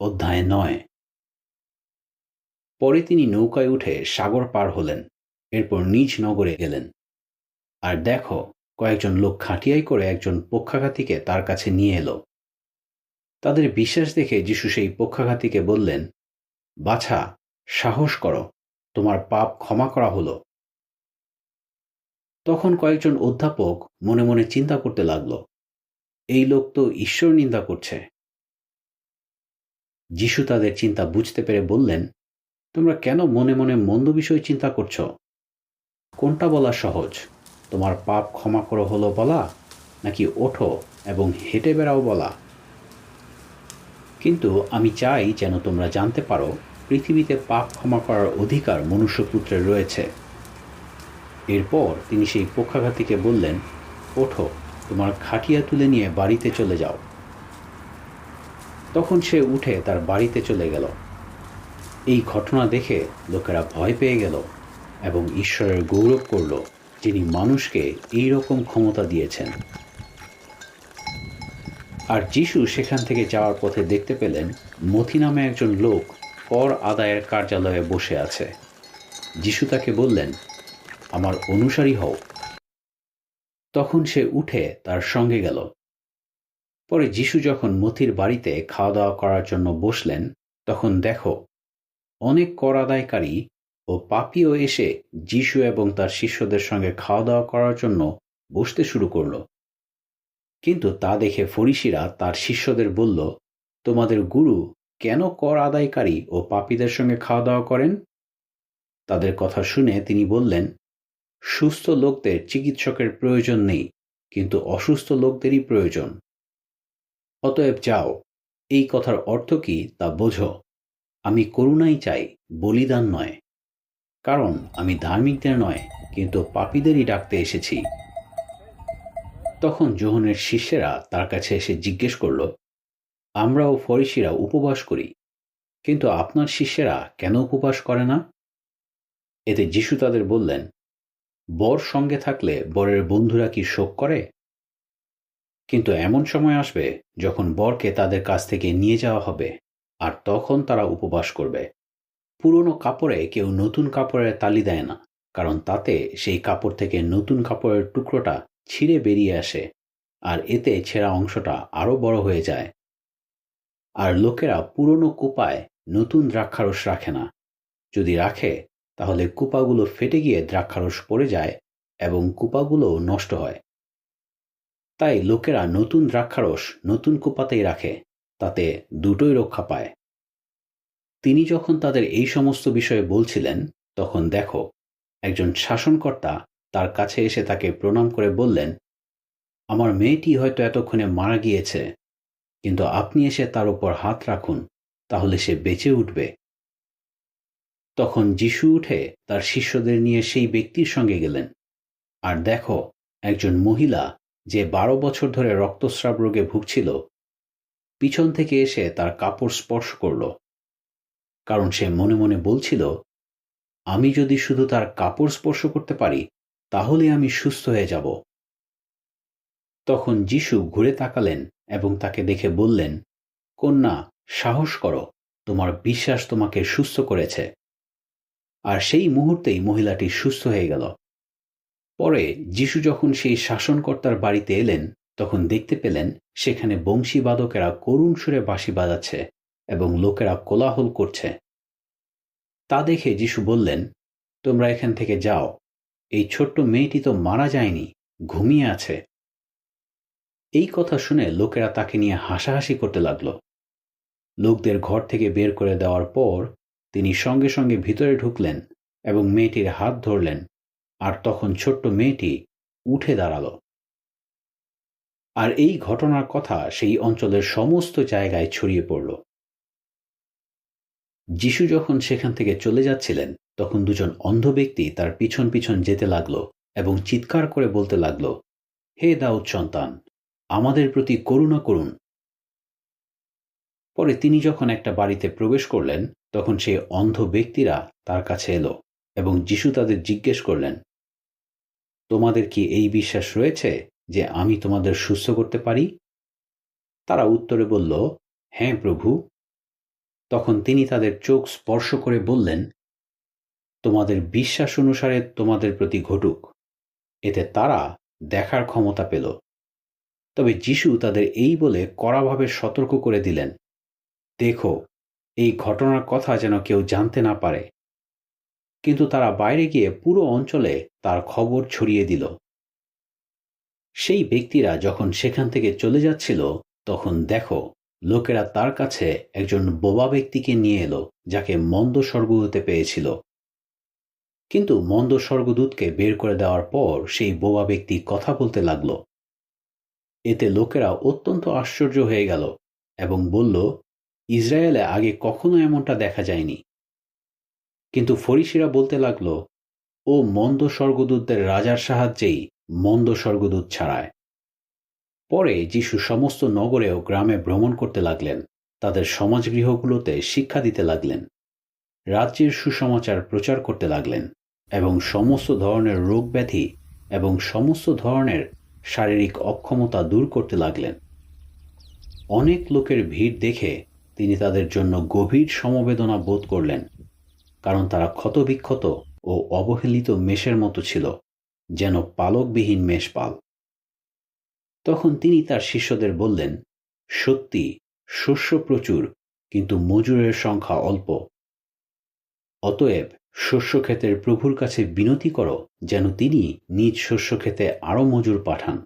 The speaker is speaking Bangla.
অধ্যায় নয়। পরে তিনি নৌকায় উঠে সাগর পার হলেন, এরপর নিজ নগরে গেলেন। আর দেখো, কয়েকজন লোক খাটিয়াই করে একজন পক্ষাঘাতীকে তার কাছে নিয়ে এলো। তাদের বিশ্বাস দেখে যিশু সেই পক্ষাঘাতীকে বললেন, বাছা, সাহস করো, তোমার পাপ ক্ষমা করা হলো। তখন কয়েকজন অধ্যাপক মনে মনে চিন্তা করতে লাগল, এই লোক তো ঈশ্বর নিন্দা করছে। যিশু তাদের চিন্তা বুঝতে পেরে বললেন, তোমরা কেন মনে মনে মন্দ বিষয় চিন্তা করছ? কোনটা বলা সহজ? তোমার পাপ ক্ষমা করো হলো বলা, নাকি ওঠো এবং হেঁটে বেড়াও বলা? কিন্তু আমি চাই যেন তোমরা জানতে পারো, পৃথিবীতে পাপ ক্ষমা করার অধিকার মনুষ্যপুত্রের রয়েছে। এরপর তিনি সেই পক্ষাঘাতীকে বললেন, ওঠো, তোমার খাটিয়া তুলে নিয়ে বাড়িতে চলে যাও। তখন সে উঠে তার বাড়িতে চলে গেল। এই ঘটনা দেখে লোকেরা ভয় পেয়ে গেল এবং ঈশ্বরের গৌরব করল যিনি মানুষকে এই রকম ক্ষমতা দিয়েছেন। আর যিশু সেখান থেকে যাওয়ার পথে দেখতে পেলেন মথি নামে একজন লোক কর আদায়ের কার্যালয়ে বসে আছে। যিশু তাকে বললেন, আমার অনুসারী হও। তখন সে উঠে তার সঙ্গে গেল। পরে যিশু যখন মথির বাড়িতে খাওয়া দাওয়া করার জন্য বসলেন, তখন দেখো, অনেক কর আদায়কারী ও পাপিও এসে যিশু এবং তার শিষ্যদের সঙ্গে খাওয়া দাওয়া করার জন্য বসতে শুরু করল। কিন্তু তা দেখে ফরিসিরা তার শিষ্যদের বলল, তোমাদের গুরু কেন কর আদায়কারী ও পাপীদের সঙ্গে খাওয়া দাওয়া করেন? তাদের কথা শুনে তিনি বললেন, সুস্থ লোকদের চিকিৎসকের প্রয়োজন নেই, কিন্তু অসুস্থ লোকদেরই প্রয়োজন। অতএব যাও, এই কথার অর্থ কি তা বোঝো। আমি করুণাই চাই, বলিদান নয়। কারণ আমি ধার্মিকদের নয়, কিন্তু পাপীদেরই ডাকতে এসেছি। তখন যোহনের শিষ্যেরা তার কাছে এসে জিজ্ঞেস করল আমরাও ফরিসিরা উপবাস করি, কিন্তু আপনার শিষ্যেরা কেন উপবাস করে না? এতে যিশু তাদের বললেন, বর সঙ্গে থাকলে বরের বন্ধুরা কি শোক করে? কিন্তু এমন সময় আসবে যখন বরকে তাদের কাছ থেকে নিয়ে যাওয়া হবে, আর তখন তারা উপবাস করবে। পুরনো কাপড়ে কেউ নতুন কাপড়ের তালি দেয় না, কারণ তাতে সেই কাপড় থেকে নতুন কাপড়ের টুকরোটা ছিঁড়ে বেরিয়ে আসে, আর এতে ছেঁড়া অংশটা আরও বড় হয়ে যায়। আর লোকেরা পুরনো কুপায় নতুন দ্রাক্ষারস রাখে না। যদি রাখে, তাহলে কুপাগুলো ফেটে গিয়ে দ্রাক্ষারস পড়ে যায় এবং কুপাগুলোও নষ্ট হয়। তাই লোকেরা নতুন দ্রাক্ষারস নতুন কুপাতেই রাখে, তাতে দুটোই রক্ষা পায়। তিনি যখন তাদের এই সমস্ত বিষয়ে বলছিলেন, তখন দেখো, একজন শাসনকর্তা তার কাছে এসে তাকে প্রণাম করে বললেন, আমার মেয়েটি হয়তো এতক্ষণে মারা গিয়েছে, কিন্তু আপনি এসে তার উপর হাত রাখুন, তাহলে সে বেঁচে উঠবে। তখন যিশু উঠে তার শিষ্যদের নিয়ে সেই ব্যক্তির সঙ্গে গেলেন। আর দেখো, একজন মহিলা যে বারো বছর ধরে রক্তস্রাব রোগে ভুগছিল, পিছন থেকে এসে তার কাপড় স্পর্শ করল। কারণ সে মনে মনে বলছিল, আমি যদি শুধু তার কাপড় স্পর্শ করতে পারি, তাহলে আমি সুস্থ হয়ে যাব। তখন যিশু ঘুরে তাকালেন এবং তাকে দেখে বললেন, কন্যা, সাহস করো, তোমার বিশ্বাস তোমাকে সুস্থ করেছে। আর সেই মুহূর্তেই মহিলাটি সুস্থ হয়ে গেল। পরে যিশু যখন সেই শাসনকর্তার বাড়িতে এলেন, তখন দেখতে পেলেন সেখানে বংশীবাদকেরা করুণ সুরে বাঁশি বাজাচ্ছে এবং লোকেরা কোলাহল করছে। তা দেখে যিশু বললেন, তোমরা এখান থেকে যাও, এই ছোট্ট মেয়েটি তো মারা যায়নি, ঘুমিয়ে আছে। এই কথা শুনে লোকেরা তাকে নিয়ে হাসাহাসি করতে লাগল। লোকদের ঘর থেকে বের করে দেওয়ার পর তিনি সঙ্গে সঙ্গে ভিতরে ঢুকলেন এবং মেয়েটির হাত ধরলেন। আর তখন ছোট্ট মেয়েটি উঠে দাঁড়াল। আর এই ঘটনার কথা সেই অঞ্চলের সমস্ত জায়গায় ছড়িয়ে পড়ল। যিশু যখন সেখান থেকে চলে যাচ্ছিলেন, তখন দুজন অন্ধ ব্যক্তি তার পিছন পিছন যেতে লাগল এবং চিৎকার করে বলতে লাগল, হে দাউদ সন্তান, আমাদের প্রতি করুণা করুন। পরে তিনি যখন একটা বাড়িতে প্রবেশ করলেন, তখন সেই অন্ধ ব্যক্তিরা তার কাছে এলো এবং যিশু তাদের জিজ্ঞেস করলেন তোমাদের কি এই বিশ্বাস রয়েছে যে আমি তোমাদের সুস্থ করতে পারি? তারা উত্তরে বলল হ্যাঁ প্রভু। তখন তিনি তাদের চোখ স্পর্শ করে বললেন, তোমাদের বিশ্বাস অনুসারে তোমাদের প্রতি ঘটুক। এতে তারা দেখার ক্ষমতা পেল। তবে যিশু তাদের এই বলে কড়াভাবে সতর্ক করে দিলেন, দেখো, এই ঘটনার কথা যেন কেউ জানতে না পারে। কিন্তু তারা বাইরে গিয়ে পুরো অঞ্চলে তার খবর ছড়িয়ে দিল। সেই ব্যক্তিরা যখন সেখান থেকে চলে যাচ্ছিল, তখন দেখো, লোকেরা তার কাছে একজন বোবা ব্যক্তিকে নিয়ে এলো, যাকে মন্দ স্বর্গ হতে পেয়েছিল। কিন্তু মন্দ স্বর্গদূতকে বের করে দেওয়ার পর সেই বোবা ব্যক্তি কথা বলতে লাগল। এতে লোকেরা অত্যন্ত আশ্চর্য হয়ে গেল এবং বলল, ইসরায়েলে আগে কখনো এমনটা দেখা যায়নি। কিন্তু ফরিসিরা বলতে লাগল, ও মন্দ স্বর্গদূতদের রাজার সাহায্যেই মন্দ স্বর্গদূত ছাড়ায়। পরে যিশু সমস্ত নগরে ও গ্রামে ভ্রমণ করতে লাগলেন, তাদের সমাজগৃহগুলোতে শিক্ষা দিতে লাগলেন, রাজ্যের সুসমাচার প্রচার করতে লাগলেন এবং সমস্ত ধরনের রোগ ব্যাধি এবং সমস্ত ধরনের শারীরিক অক্ষমতা দূর করতে লাগলেন। অনেক লোকের ভিড় দেখে তিনি তাদের জন্য গভীর সমবেদনা বোধ করলেন। কারণ তারা ক্ষতবিক্ষত ও অবহেলিত মেষের মতো ছিল, যেন পালকবিহীন মেষপাল। তখন তিনি তার শিষ্যদের বললেন, সত্যি, শস্য প্রচুর, কিন্তু মজুরের সংখ্যা অল্প। অতএব শস্যক্ষেতের প্রভুর কাছে বিনতি করো, যেন তিনি নিজ শস্যক্ষেতে আরও মজুর পাঠান।